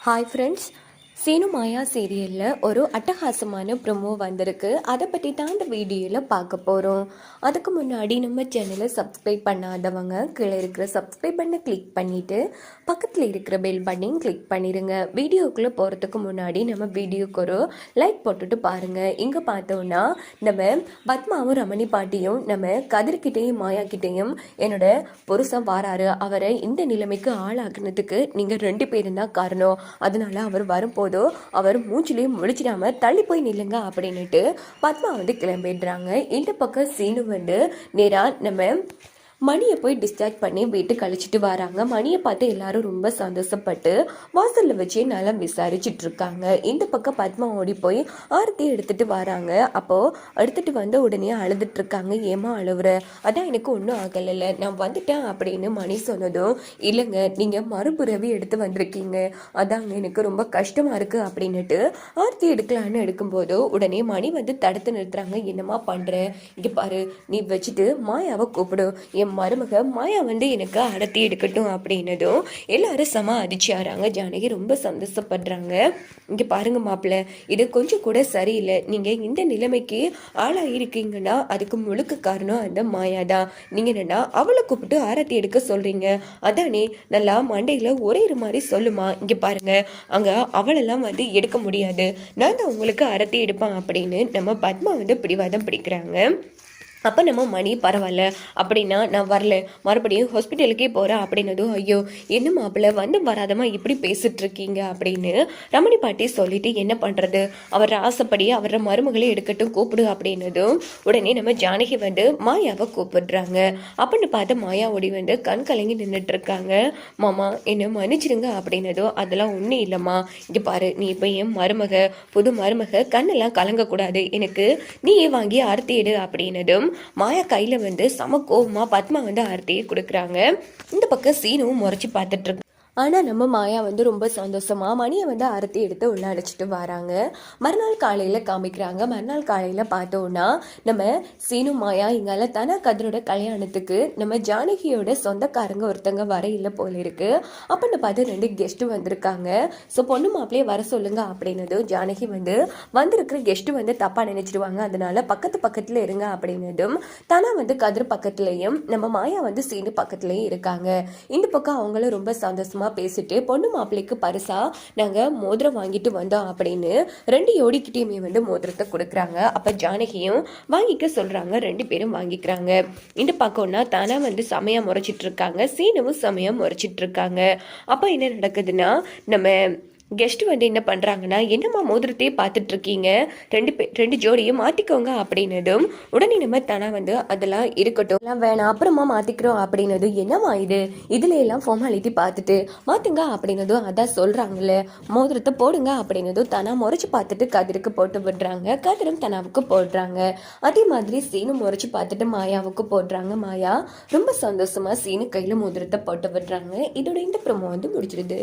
Hi friends Seenu மாயா சீரியலில் ஒரு அட்டகாசமான ப்ரொமோ வந்திருக்கு. அதை பற்றி தான் இந்த வீடியோவில் பார்க்க போகிறோம் அதுக்கு முன்னாடி நம்ம சேனலை சப்ஸ்கிரைப் பண்ணாதவங்க கீழே இருக்கிற சப்ஸ்கிரைப் பண்ணை கிளிக் பண்ணிவிட்டு பக்கத்தில் இருக்கிற பெல் பட்டையும் கிளிக் பண்ணிடுங்க வீடியோக்குள்ளே போகிறதுக்கு முன்னாடி நம்ம வீடியோக்கு ஒரு லைக் போட்டுட்டு பாருங்கள் இங்கே பார்த்தோன்னா நம்ம பத்மாவும் ரமணி பாட்டியும் நம்ம கதிர்கிட்டையும் மாயாக்கிட்டேயும் என்னோட புருஷன் வாராரு. அவரை இந்த நிலைமைக்கு ஆளாக்குனதுக்கு நீங்கள் ரெண்டு பேரும் தான் காரணம். அதனால அவர் வரும்போது அவர் மூச்சிலையும் முழிச்சிடாம தள்ளி போய் நில்லுங்க அப்படின்னுட்டு பத்மா வந்து கிளம்பிடுறாங்க. இந்த பக்கம் சீனு வந்து நேராக நம்ம மணியை போய் டிஸ்சார்ஜ் பண்ணி வீட்டுக்கு அழைச்சிட்டு வராங்க. மணியை பார்த்து எல்லாரும் ரொம்ப சந்தோஷப்பட்டு வாசலில் வச்சு நல்லா விசாரிச்சுட்டு இருக்காங்க. இந்த பக்கம் பத்மா ஓடி போய் ஆரத்தி எடுத்துட்டு வராங்க. அப்போ எடுத்துட்டு வந்த உடனே அழுதுட்டு இருக்காங்க. ஏமா அழுவுற? அதான் எனக்கு ஒன்றும் ஆகலைல்ல. நான் வந்துட்டேன் அப்படின்னு மணி சொன்னதும் இல்லைங்க நீங்க மறுபுறவி எடுத்து வந்திருக்கீங்க. அதாங்க எனக்கு ரொம்ப கஷ்டமா இருக்கு அப்படின்னுட்டு ஆர்த்தி எடுக்கலான்னு எடுக்கும்போது உடனே மணி வந்து தடுத்து நிறுத்துறாங்க. என்னம்மா பண்ற? இங்க பாரு நீ வச்சுட்டு மாயாவை கூப்பிடும் என் மருமக மாயா வந்து எனக்கு அடத்தி எடுக்கட்டும் அப்படின்னதும் எல்லாரும் சம அதிர்ச்சியாராங்க ஜானகி ரொம்ப சந்தோஷப்படுறாங்க. இங்கே பாருங்க மாப்பிள்ள இது கொஞ்சம் கூட சரியில்லை. நீங்கள் இந்த நிலைமைக்கு ஆளாயிருக்கீங்கன்னா அதுக்கு முழுக்க காரணம் அந்த மாயா தான். நீங்கள் என்னன்னா அவளை கூப்பிட்டு ஆரத்தி எடுக்க சொல்கிறீங்க அதானே நல்லா மண்டையில் ஒரே மாதிரி சொல்லுமா? இங்கே பாருங்க அங்கே அவளெல்லாம் வந்து எடுக்க முடியாது. நான் தான் உங்களுக்கு அரத்தி எடுப்பேன் அப்படின்னு நம்ம பத்மா வந்து பிடிவாதம் பிடிக்கிறாங்க. அப்போ நம்ம மணி பரவாயில்ல. அப்படின்னா நான் வரல. மறுபடியும் ஹாஸ்பிட்டலுக்கே போகிறேன் அப்படின்னதும் ஐயோ என்ன மாப்பிள்ள வந்து வராதமா இப்படி பேசிட்டு இருக்கீங்க அப்படின்னு ரமணி பாட்டி சொல்லிட்டு என்ன பண்ணுறது அவர் ஆசைப்படி அவரோட மருமகளை எடுக்கட்டும் கூப்பிடு அப்படின்னதும் உடனே நம்ம ஜானகி வந்து மாயாவை கூப்பிடுறாங்க. அப்படின்னு பார்த்து மாயா ஓடி வந்து கண் கலங்கி நின்றுட்டு இருக்காங்க மாமா என்ன மன்னிச்சிடுங்க அப்படின்னதும் அதெல்லாம் ஒன்றும் இல்லைம்மா. இங்கே பாரு நீ இப்போ என் மருமக புது மருமக கண்ணெல்லாம் கலங்கக்கூடாது. எனக்கு நீயே வாங்கி அறுத்திடு எடு மாயா கையில் வந்து சம கோபமாக பத்மா வந்து ஆர்த்தியை கொடுக்குறாங்க. இந்த பக்கம் சீனுவும் முறைச்சி பார்த்துட்ருக்கு ஆனால் நம்ம மாயா வந்து ரொம்ப சந்தோஷமாக மணியை வந்து அறுத்தி எடுத்து உள்ள அழைச்சிட்டு வராங்க. மறுநாள் காலையில் காமிக்கிறாங்க. மறுநாள் காலையில் பார்த்தோன்னா நம்ம சீனு மாயா இங்கால தனா கதரோட கல்யாணத்துக்கு நம்ம ஜானகியோட சொந்தக்காரங்க ஒருத்தங்க வர இல்லை போல இருக்கு. அப்படின்னு பார்த்து ரெண்டு கெஸ்ட்டு வந்திருக்காங்க. ஸோ பொண்ணு மாப்பிள்ளையே வர சொல்லுங்க அப்படின்னதும் ஜானகி வந்து வந்திருக்கிற கெஸ்ட்டு வந்து தப்பாக நினைச்சிடுவாங்க. அதனால பக்கத்து பக்கத்தில் இருங்க அப்படின்னதும் தனா வந்து கதிர் பக்கத்துலேயும் நம்ம மாயா வந்து சீனு பக்கத்துலேயும் இருக்காங்க. இந்த பக்கம் அவங்களும் ரொம்ப சந்தோஷமாக சந்தோஷமா பேசிட்டு பொண்ணு மாப்பிள்ளைக்கு பரிசாக நாங்கள் மோதிரம் வாங்கிட்டு வந்தோம் அப்படின்னு ரெண்டு யோடிக்கிட்டேயுமே வந்து மோதிரத்தை கொடுக்குறாங்க. அப்போ ஜானகியும் வாங்கிக்க சொல்கிறாங்க ரெண்டு பேரும் வாங்கிக்கிறாங்க. இந்த பக்கம்னா தானாக வந்து செமையாக முறைச்சிட்டு இருக்காங்க. சீனவும் செமையாக முறைச்சிட்டு இருக்காங்க. அப்போ என்ன நடக்குதுன்னா நம்ம கெஸ்ட் வந்து என்ன பண்ணுறாங்கன்னா என்னம்மா மோதிரத்தையே பார்த்துட்டு இருக்கீங்க ரெண்டு பே ரெண்டு ஜோடியும் மாற்றிக்கோங்க அப்படின்னதும் உடனே நம்ம தனா வந்து அதெல்லாம் இருக்கட்டும். எல்லாம் வேணாம் அப்புறமா மாற்றிக்கிறோம் அப்படின்னதும் என்னம்மா இது? இதுல எல்லாம் ஃபார்மாலிட்டி பார்த்துட்டு மாற்றுங்க அப்படின்னதும் அதான் சொல்கிறாங்கல்ல மோதிரத்தை போடுங்க அப்படின்னதும் தனா முறைச்சி பார்த்துட்டு கதிருக்கு போட்டு விடுறாங்க. கதிரும் தனாவுக்கு போடுறாங்க. அதே மாதிரி சீனும் முறைச்சி பார்த்துட்டு மாயாவுக்கு போடுறாங்க. மாயா ரொம்ப சந்தோஷமாக சீனு கையில் மோதிரத்தை போட்டு விடுறாங்க. இதோட இந்த ப்ரோமோ வந்து முடிச்சிடுது